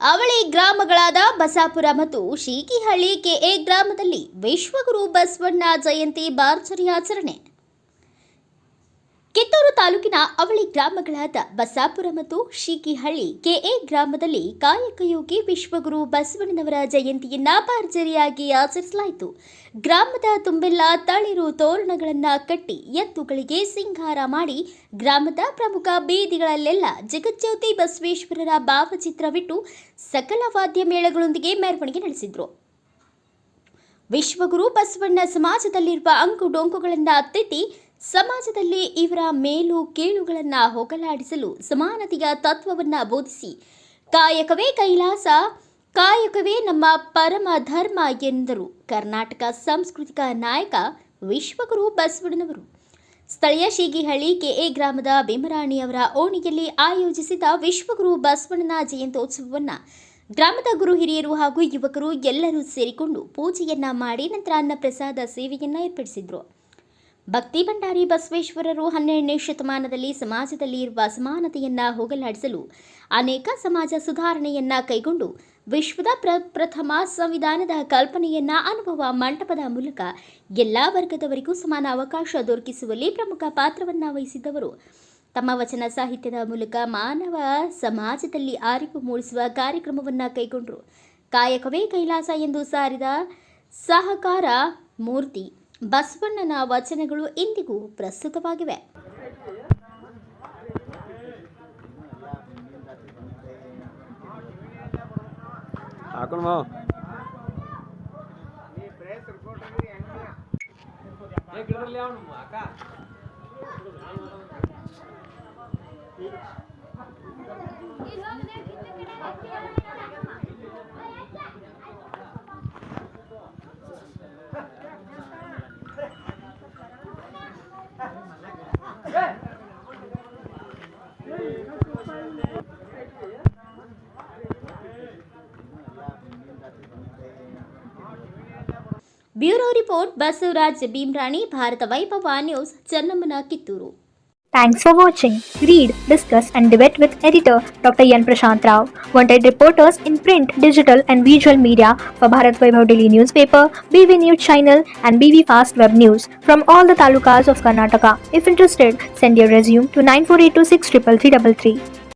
ಅವಳಿ ಗ್ರಾಮಗಳಾದ ಬಸಾಪುರ ಮತ್ತು ಶೀಕಿಹಳ್ಳಿ ಕೆಎ ಗ್ರಾಮದಲ್ಲಿ ವಿಶ್ವಗುರು ಬಸವಣ್ಣ ಜಯಂತಿ ಬಾರ್ಚರಿ ಆಚರಣೆ. ತಾಲೂಕಿನ ಅವಳಿ ಗ್ರಾಮಗಳಾದ ಬಸಾಪುರ ಮತ್ತು ಶೀಕಿಹಳ್ಳಿ ಕೆಎ ಗ್ರಾಮದಲ್ಲಿ ಕಾಯಕಯೋಗಿ ವಿಶ್ವಗುರು ಬಸವಣ್ಣನವರ ಜಯಂತಿಯನ್ನ ಭರ್ಜರಿಯಾಗಿ ಆಚರಿಸಲಾಯಿತು. ಗ್ರಾಮದ ತುಂಬೆಲ್ಲ ತಳಿರು ತೋರಣಗಳನ್ನು ಕಟ್ಟಿ ಎತ್ತುಗಳಿಗೆ ಸಿಂಗಾರ ಮಾಡಿ ಗ್ರಾಮದ ಪ್ರಮುಖ ಬೀದಿಗಳಲ್ಲೆಲ್ಲ ಜಗಜ್ಯೋತಿ ಬಸವೇಶ್ವರರ ಭಾವಚಿತ್ರವಿಟ್ಟು ಸಕಲ ವಾದ್ಯ ಮೇಳಗಳೊಂದಿಗೆ ಮೆರವಣಿಗೆ ನಡೆಸಿದ್ರು. ವಿಶ್ವಗುರು ಬಸವಣ್ಣ ಸಮಾಜದಲ್ಲಿರುವ ಅಂಕು ಡೊಂಕುಗಳನ್ನು ತಿದ್ದಿ ಸಮಾಜದಲ್ಲಿ ಇವರ ಮೇಲು ಕೀಳುಗಳನ್ನು ಹೋಗಲಾಡಿಸಲು ಸಮಾನತೆಯ ತತ್ವವನ್ನು ಬೋಧಿಸಿ, ಕಾಯಕವೇ ಕೈಲಾಸ, ಕಾಯಕವೇ ನಮ್ಮ ಪರಮ ಧರ್ಮ ಎಂದರು ಕರ್ನಾಟಕ ಸಾಂಸ್ಕೃತಿಕ ನಾಯಕ ವಿಶ್ವಗುರು ಬಸವಣ್ಣನವರು. ಸ್ಥಳೀಯ ಶೀಗಿಹಳ್ಳಿ ಕೆಎ ಗ್ರಾಮದ ಭೀಮರಾಣಿಯವರ ಓಣಿಯಲ್ಲಿ ಆಯೋಜಿಸಿದ ವಿಶ್ವಗುರು ಬಸವಣ್ಣನ ಜಯಂತ್ಯೋತ್ಸವವನ್ನು ಗ್ರಾಮದ ಗುರು ಹಿರಿಯರು ಹಾಗೂ ಯುವಕರು ಎಲ್ಲರೂ ಸೇರಿಕೊಂಡು ಪೂಜೆಯನ್ನ ಮಾಡಿ ನಂತರ ಅನ್ನ ಪ್ರಸಾದ ಸೇವೆಯನ್ನ ಏರ್ಪಡಿಸಿದ್ರು. ಭಕ್ತಿ ಭಂಡಾರಿ ಬಸವೇಶ್ವರರು ಹನ್ನೆರಡನೇ ಶತಮಾನದಲ್ಲಿ ಸಮಾಜದಲ್ಲಿ ಇರುವ ಅಸಮಾನತೆಯನ್ನ ಹೋಗಲಾಡಿಸಲು ಅನೇಕ ಸಮಾಜ ಸುಧಾರಣೆಯನ್ನ ಕೈಗೊಂಡು ವಿಶ್ವದ ಪ್ರ, ಪ್ರಥಮ ಸಂವಿಧಾನದ ಕಲ್ಪನೆಯನ್ನ ಅನುಭವ ಮಂಟಪದ ಮೂಲಕ ಎಲ್ಲ ವರ್ಗದವರಿಗೂ ಸಮಾನ ಅವಕಾಶ ದೊರಕಿಸುವಲ್ಲಿ ಪ್ರಮುಖ ಪಾತ್ರವನ್ನ ವಹಿಸಿದ್ದವರು. ತಮ್ಮ ವಚನ ಸಾಹಿತ್ಯದ ಮೂಲಕ ಮಾನವ ಸಮಾಜದಲ್ಲಿ ಅರಿವು ಮೂಡಿಸುವ ಕಾರ್ಯಕ್ರಮವನ್ನು ಕೈಗೊಂಡರು. ಕಾಯಕವೇ ಕೈಲಾಸ ಎಂದು ಸಾರಿದ ಸಹಕಾರ ಮೂರ್ತಿ. ಬಸವಣ್ಣನ ವಚನಗಳು ಇಂದಿಗೂ ಪ್ರಸ್ತುತವಾಗಿವೆ. Bureau report Basavaraj Bhimrani Bharata Vaibhava news ಚನ್ನಮ್ಮನ Kittur Thanks for watching. Read, discuss, and debate with editor Dr. Yan Prashant Rao. Wanted reporters in print, digital, and visual media for Bharat Vaibhav Daily newspaper, BV News channel, and BV Fast Web News from all the talukas of Karnataka. If interested, send your resume to 9482633333.